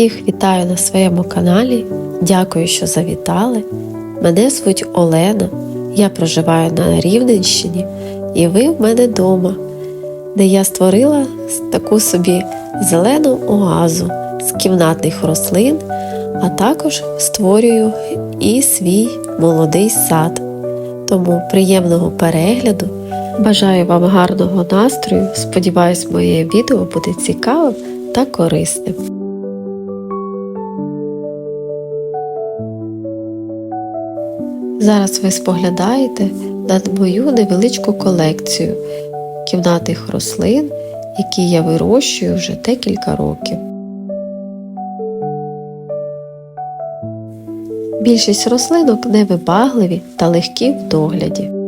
Всіх вітаю на своєму каналі. Дякую, що завітали. Мене звуть Олена. Я проживаю на Рівненщині, і ви в мене вдома, де я створила таку собі зелену оазу з кімнатних рослин, а також створюю і свій молодий сад. Тому приємного перегляду. Бажаю вам гарного настрою. Сподіваюсь, моє відео буде цікавим та корисним. Зараз ви споглядаєте на мою невеличку колекцію кімнатних рослин, які я вирощую вже декілька років. Більшість рослинок невибагливі та легкі в догляді.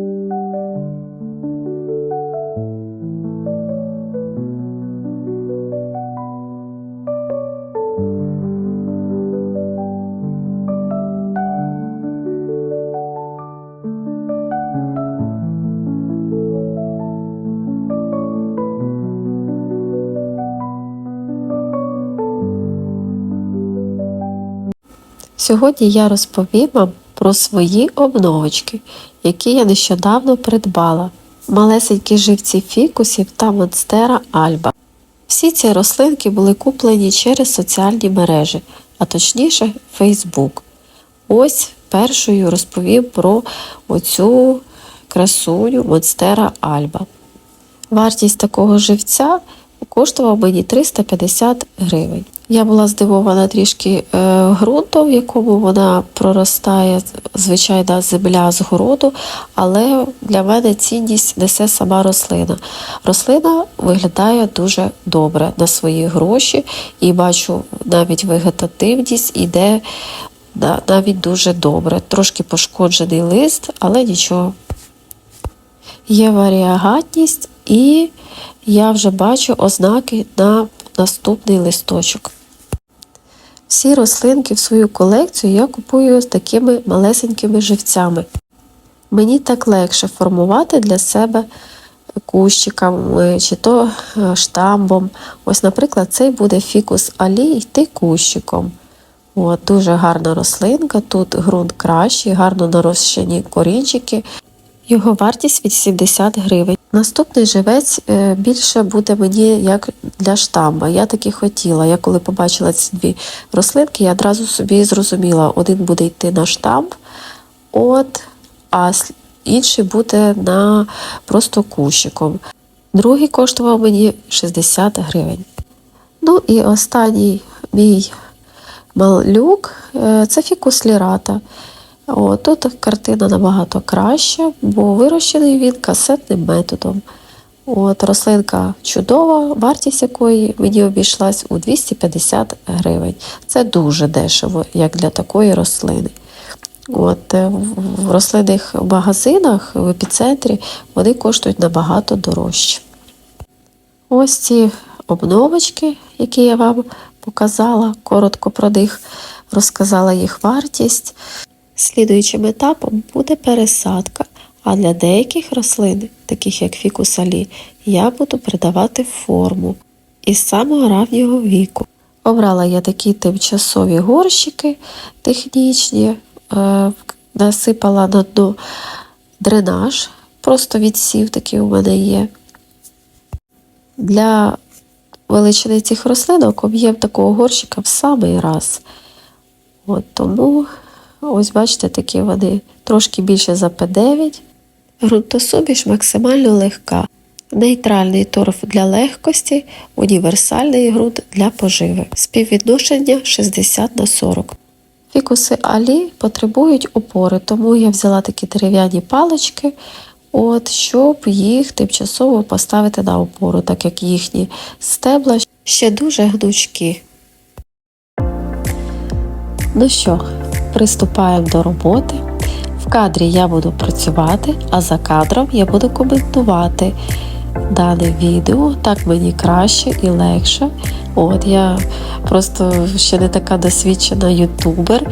Сьогодні я розповім вам про свої обновочки, які я нещодавно придбала. Малесенькі живці фікусів та монстера Альба. Всі ці рослинки були куплені через соціальні мережі, а точніше Фейсбук. Ось першою розповім про оцю красуню монстера Альба. Вартість такого живця коштував мені 350 гривень. Я була здивована трішки е, ґрунтом, в якому вона проростає, звичайна земля з городу, але для мене цінність несе сама рослина. Рослина виглядає дуже добре на свої гроші, і бачу навіть вегетативність іде навіть дуже добре. Трошки пошкоджений лист, але нічого. Є варіагатність, і я вже бачу ознаки на наступний листочок. Всі рослинки в свою колекцію я купую з такими малесенькими живцями. Мені так легше формувати для себе кущиками чи то е, штамбом. Ось, наприклад, цей буде фікус алі йти кущиком. От, Дуже гарна рослинка, тут ґрунт кращий, гарно нарощені корінчики. Його вартість від 70 гривень. Наступний живець е, більше буде мені як для штамба. Я таки хотіла. Я коли побачила ці дві рослинки, я одразу собі зрозуміла, один буде йти на штамп, от, а інший буде на просто кущиком. Другий коштував мені 60 гривень. Ну і останній мій малюк е, це фікус лірата. О, Тут картина набагато краща, бо вирощений він касетним методом. От, Рослинка чудова, вартість якої мені обійшлась у 250 гривень. Це дуже дешево, як для такої рослини. От, е, В рослинних магазинах в епіцентрі вони коштують набагато дорожче. Ось ці обновочки, які я вам показала, коротко про них розказала їх вартість. Слідуючим етапом буде пересадка, а для деяких рослин, таких як фікусалі, я буду придавати форму із самого раннього віку. Обрала я такі тимчасові горщики технічні, е, насипала на дно дренаж, просто відсів такий у мене є. Для величини цих рослинок об'єм такого горщика в самий раз. От Тому Ось, бачите, такі вони трошки більше за П9. Грунтосуміш максимально легка. Нейтральний торф для легкості, універсальний ґрунт для поживи. Співвідношення 60 на 40. Фікуси алі потребують опори, тому я взяла такі дерев'яні палички, от, щоб їх тимчасово поставити на опору, так як їхні стебла ще дуже гнучкі. Ну що, приступаємо до роботи. В кадрі я буду працювати, а за кадром я буду коментувати дане відео. Так мені краще і легше. От Я просто ще не така досвідчена ютубер.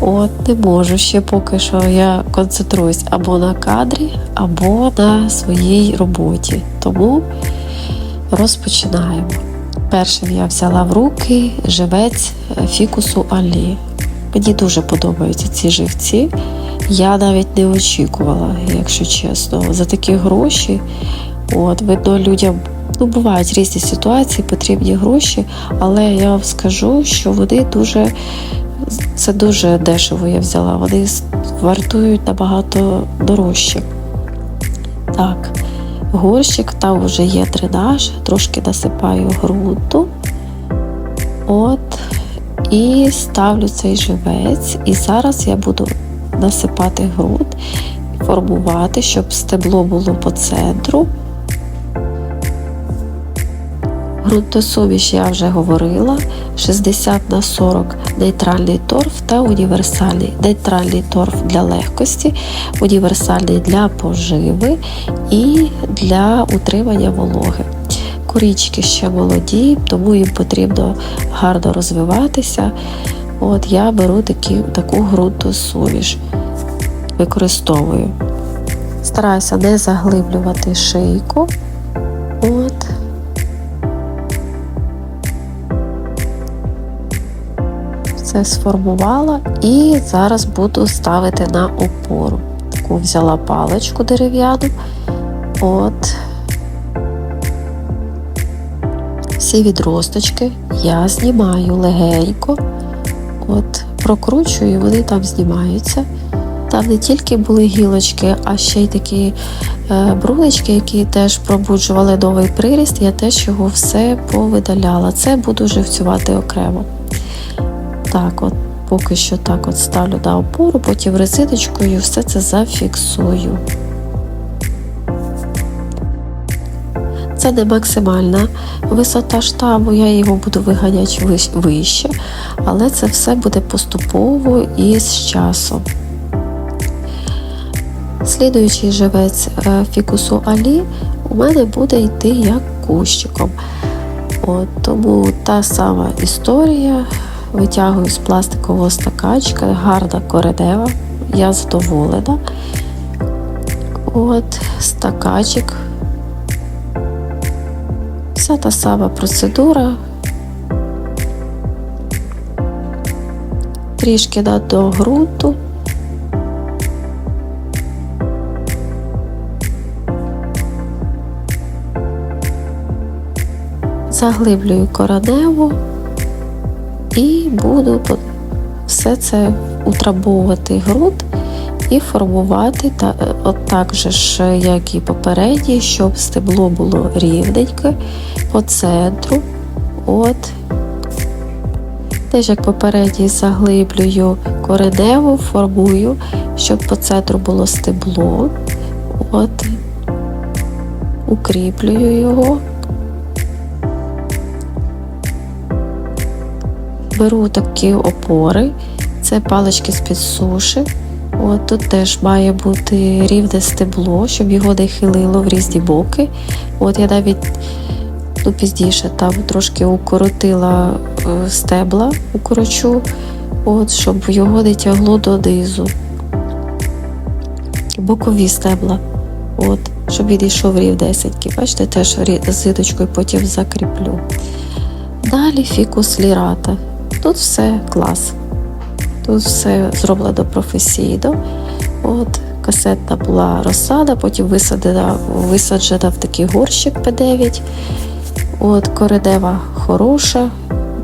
От Не можу ще поки що я концентруюсь або на кадрі, або на своїй роботі. Тому розпочинаємо. Першим я взяла в руки живець фікусу Алі. Мені дуже подобаються ці живці. Я навіть не очікувала, якщо чесно. За такі гроші. От, видно, людям ну, бувають різні ситуації, потрібні гроші, але я вам скажу, що вони дуже це дуже дешево я взяла. Вони вартують набагато дорожче. Так, горщик, там вже є дренаж, трошки насипаю ґрунту. От, і ставлю цей живець. І зараз я буду насипати ґрунт, формувати, щоб стебло було по центру. Ґрунтосуміш я вже говорила: 60 на 40 нейтральний торф та універсальний. Нейтральний торф для легкості, універсальний для поживи і для утримання вологи. Курічки ще молоді, тому їм потрібно гарно розвиватися. От Я беру такі, таку ґрунтосуміш, використовую. Стараюся не заглиблювати шийку. От. Все сформувала і зараз буду ставити на опору. Таку взяла паличку дерев'яну. От. Всі відросточки я знімаю легенько. От, прокручую, вони там знімаються. Там не тільки були гілочки, а ще й такі е, брунички, які теж пробуджували новий приріст, я теж його все повидаляла. Це буду живцювати окремо. Так, от поки що так от ставлю на опору, потім резиночкою все це зафіксую. Це не максимальна висота штабу, я його буду виганяти вище, але це все буде поступово і з часом. Слідуючий живець е, фікусу Алі у мене буде йти як кущиком. От, Тому та сама історія. Витягую з пластикового стаканчика, гарна коренева, я задоволена. От, стаканчик. Вся та сама процедура. Трішки до ґрунту. Заглиблюю кореневу і буду все це утрабовувати ґрунт і формувати та, от так же ж, як і попередній, щоб стебло було рівненьке по центру. От. Теж як попередній заглиблюю кореневу, формую, щоб по центру було стебло. От. Укріплюю його. беру такі опори, це палички з-під суші. От Тут теж має бути рівне стебло, щоб його не хилило в різні боки. От Я навіть ну, пізніше там трошки укоротила е, стебла, укорочу, от, щоб його не тягло донизу. Бокові стебла, от, щоб він йшов рівнесенький. Бачите, теж зиточкою потім закріплю. Далі фікус лірата. Тут все клас. Тут все зроблено професійно. От, Касетна була розсада, потім висадена, висаджена в такий горщик П9. От, Коренева хороша.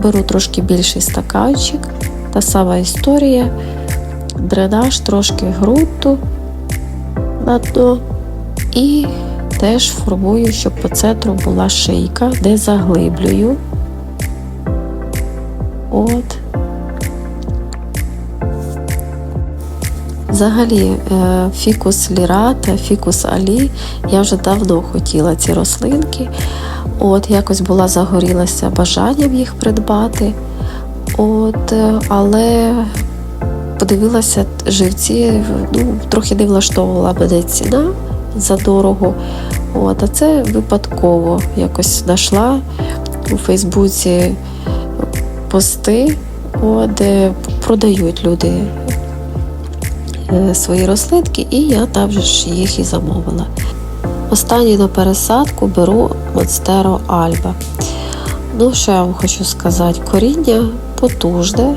Беру трошки більший стаканчик. Та сама історія. Дренаж, трошки ґрунту на дно. І теж формую, щоб по центру була шийка, де заглиблюю. От. Взагалі, е, фікус лірата, фікус алі. Я вже давно хотіла ці рослинки. От, Якось була загорілася бажанням їх придбати. От, е, Але подивилася живці, ну, трохи не влаштовувала мене ціна за дорого. От, А це випадково якось знайшла у Фейсбуці пости, де продають люди свої рослинки, і я там ж їх і замовила. Останню на пересадку беру Монстеро Альба. Ну, що я вам хочу сказати, коріння потужне.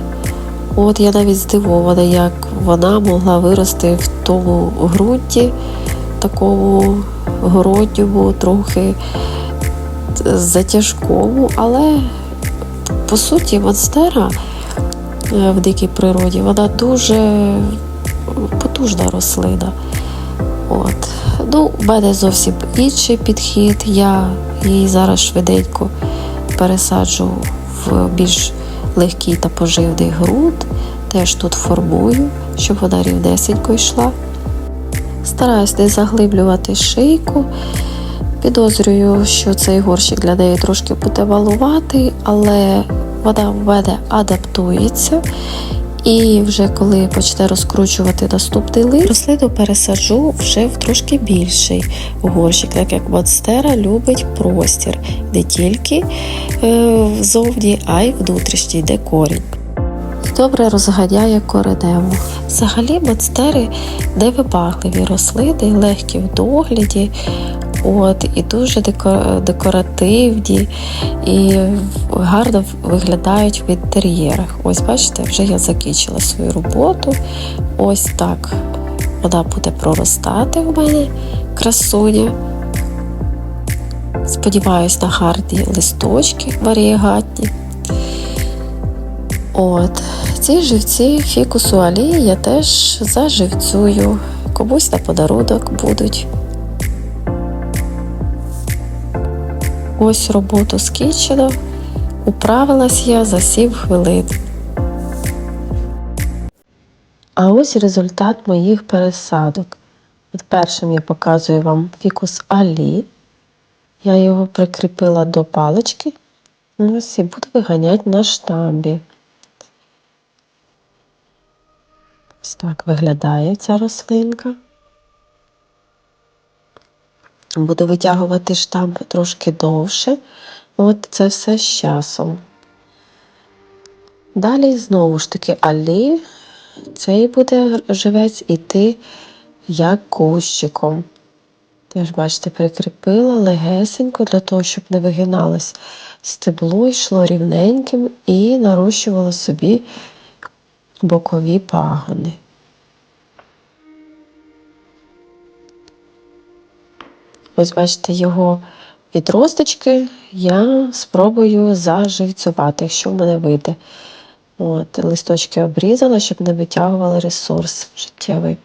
От я навіть здивована, як вона могла вирости в тому ґрунті, такому городньому, трохи затяжкому, але по суті монстера е, в дикій природі вона дуже потужна рослина. От. Ну, у мене зовсім інший підхід. Я її зараз швиденько пересаджу в більш легкий та поживний ґрунт. Теж тут формую, щоб вона рівнесенько йшла. Стараюсь не заглиблювати шийку. Підозрюю, що цей горщик для неї трошки буде малуватий, але вона в мене адаптується. І вже коли почне розкручувати наступний лист, рослину пересаджу вже в трошки більший горщик, так як монстера любить простір не тільки е, ззовні, а й внутрішній, де корінь. Добре розганяє кореневу. Взагалі монстери невибагливі рослини, легкі в догляді, от, і дуже декоративні і гарно виглядають в інтер'єрах. Ось бачите, вже я закінчила свою роботу. Ось так вона буде проростати в мене красуня. Сподіваюсь на гарні листочки варієгатні. От. Ці живці фікусу алії я теж заживцюю. Комусь на подарунок будуть. Ось роботу скінчено. Управилась я за 7 хвилин. А ось результат моїх пересадок. От першим я показую вам фікус Алі. Я його прикріпила до палички. Ось і буду виганяти на штамбі. Ось так виглядає ця рослинка. Буду витягувати штамп трошки довше. От це все з часом. Далі знову ж таки алі. Цей буде живець іти як кущиком. Теж, бачите, прикріпила легесенько для того, щоб не вигиналось стебло, йшло рівненьким і нарощувало собі бокові пагони. Ось бачите, його відросточки я спробую заживцювати, якщо в мене вийде. От, листочки обрізала, щоб не витягували ресурс життєвий.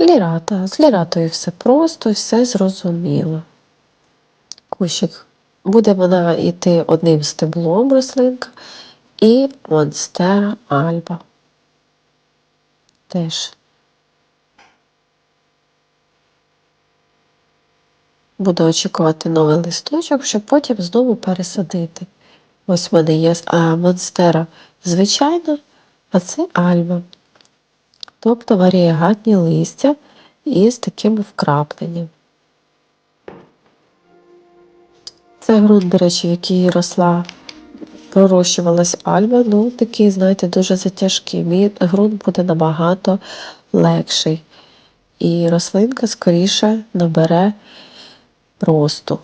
Лірата. З ліратою все просто все зрозуміло. Кущик. Буде вона йти одним стеблом рослинка і Монстера Альба. Теж. Буду очікувати новий листочок, щоб потім знову пересадити. Ось в мене є а, Монстера звичайна, а це Альба. Тобто варієгатні листя із таким вкрапленням. Це ґрунт, до речі, в який росла, пророщувалась альба, ну такий, знаєте, дуже затяжкий. Мій ґрунт буде набагато легший. І рослинка скоріше набере росту.